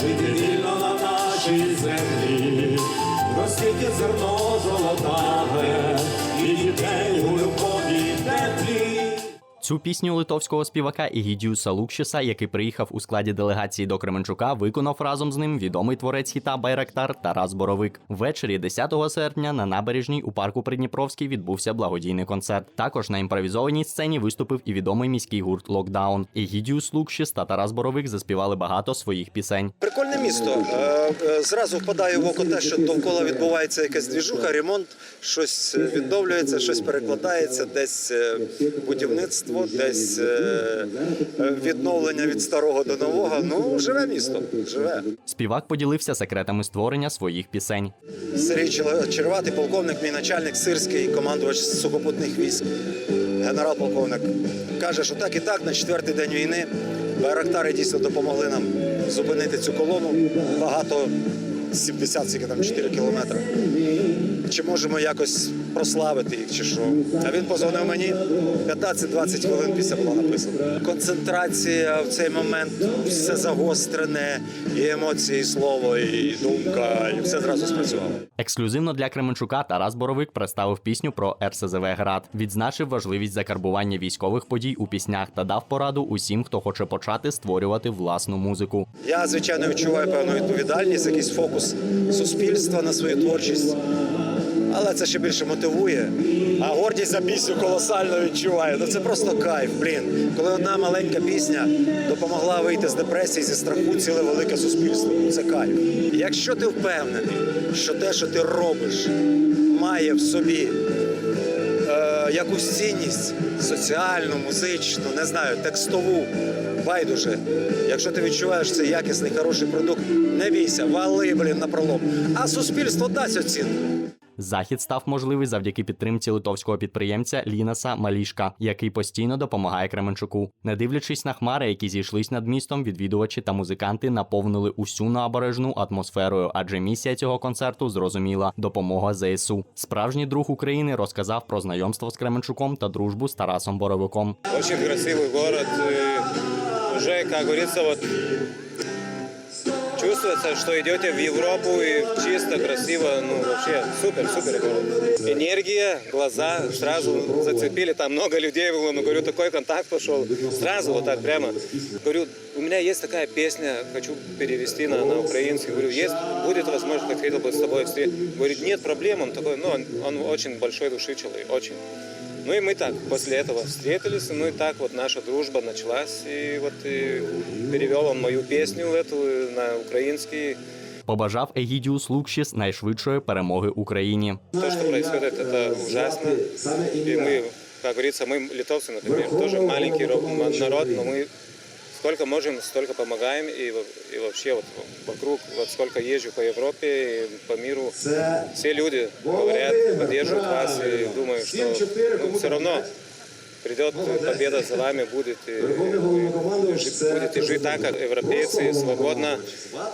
Жити вільно на нашій землі, розкриття зерно золотаве, Цю пісню литовського співака Ігідіуса Лукшіса, який приїхав у складі делегації до Кременчука, виконав разом з ним відомий творець хіта Байрактар Тарас Боровик. Ввечері 10 серпня на набережній у парку Придніпровський відбувся благодійний концерт. Також на імпровізованій сцені виступив і відомий міський гурт Локдаун. Ігідіус Лукшіс та Тарас Боровик заспівали багато своїх пісень. Прикольне місто. Е, е, Зразу впадає в око те, що довкола відбувається якась двіжуха, ремонт, щось відновлюється, щось перекладається, десь е, будівництво, десь е, відновлення від старого до нового. Ну, живе місто, живе. Співак поділився секретами створення своїх пісень. Сергій Черватий, полковник, мій начальник сирський, командувач сухопутних військ, генерал-полковник. Каже, що так і так, на четвертий день війни байрактари дійсно допомогли нам зупинити цю колону. Багато 70 скільки там 4 кілометри. Чи можемо якось прославити їх, чи що? А він позвонив мені 15-20 хвилин після була написана. Концентрація в цей момент, все загострене, і емоції, і слово, і думка, і все зразу спрацювало. Ексклюзивно для Кременчука Тарас Боровик представив пісню про РСЗВ Град, відзначив важливість закарбування військових подій у піснях та дав пораду усім, хто хоче почати створювати власну музику. Я, звичайно, відчуваю певну відповідальність, якийсь фокус суспільства на свою творчість. Але це ще більше мотивує. А гордість за пісню колосально відчуваю. Ну це просто кайф, блін. Коли одна маленька пісня допомогла вийти з депресії, зі страху, ціле велике суспільство. Ну, Це кайф. Якщо ти впевнений, що те, що ти робиш, має в собі е, якусь цінність соціальну, музичну, не знаю, текстову, байдуже. Якщо ти відчуваєш цей якісний, хороший продукт, не бійся, вали, блін, на пролом. А суспільство дасть оцінку. Захід став можливий завдяки підтримці литовського підприємця Лінаса Малішка, який постійно допомагає Кременчуку. Не дивлячись на хмари, які зійшлись над містом, відвідувачі та музиканти наповнили усю набережну атмосферою, адже місія цього концерту зрозуміла допомога ЗСУ. Справжній друг України розказав про знайомство з Кременчуком та дружбу з Тарасом Боровиком. Очень красивый город. Уже, как говорится, вот чувствуется, что идете в Европу и чисто, красиво, ну вообще супер, супер город. Энергия, глаза сразу зацепили, там много людей было, ну говорю, такой контакт пошел, сразу вот так прямо. Говорю, у меня есть такая песня, хочу перевести на, на украинский. Говорю, есть, будет возможность, хотел бы с тобой встретиться. Говорит, нет проблем, он такой, ну он, он очень большой души человек, очень. Ну и мы так после этого встретились, ну и так вот наша дружба началась. И вот и перевел он мою песню эту на украинский. Побажав Егідіус Лукшіс найшвидшої перемоги Україні. То, что происходит, это ужасно. И мы, как говорится, мы литовцы, например, тоже маленький ро- народ, но мы сколько можем, столько помогаем. И, и вообще вот вокруг, вот сколько езжу по Европе и по миру, все люди говорят, поддерживают вас. И думаю, что ну, все равно придет победа за вами, будет и, вы будете жить так, как европейцы, свободно,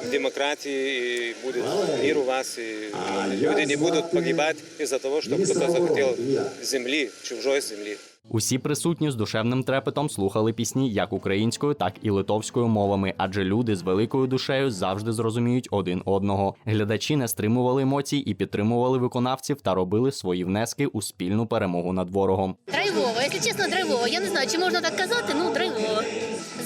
в демократии, и будет мир у вас, и люди не будут погибать из-за того, что кто-то захотел земли, чужой земли. Усі присутні з душевним трепетом слухали пісні як українською, так і литовською мовами, адже люди з великою душею завжди зрозуміють один одного. Глядачі не стримували емоцій і підтримували виконавців та робили свої внески у спільну перемогу над ворогом. Драйвово, якщо чесно, драйвово. Я не знаю, чи можна так казати, ну драйвово.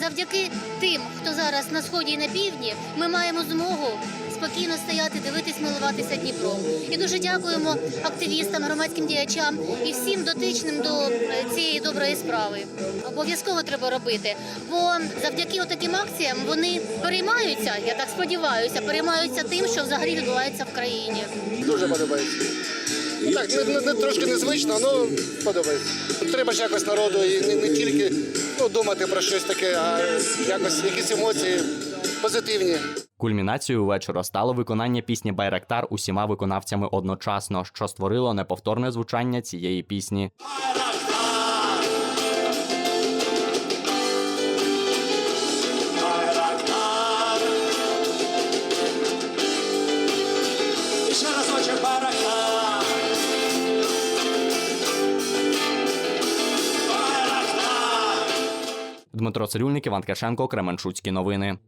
Завдяки тим, хто зараз на сході і на півдні, ми маємо змогу спокійно стояти, дивитись, милуватися Дніпром. І дуже дякуємо активістам, громадським діячам і всім дотичним до е, цієї доброї справи. Обов'язково треба робити, бо завдяки таким акціям вони переймаються, я так сподіваюся, переймаються тим, що взагалі відбувається в країні. Дуже подобається. Ну, Так, не, не, не- трошки незвично, але подобається. Треба ж якось народу і не, не тільки ну, думати про щось таке, а якось якісь емоції позитивні. Кульмінацією вечора стало виконання пісні Байрактар усіма виконавцями одночасно, що створило неповторне звучання цієї пісні. Дмитро Цирюльник, Іван Кашенко, Кременчуцькі новини.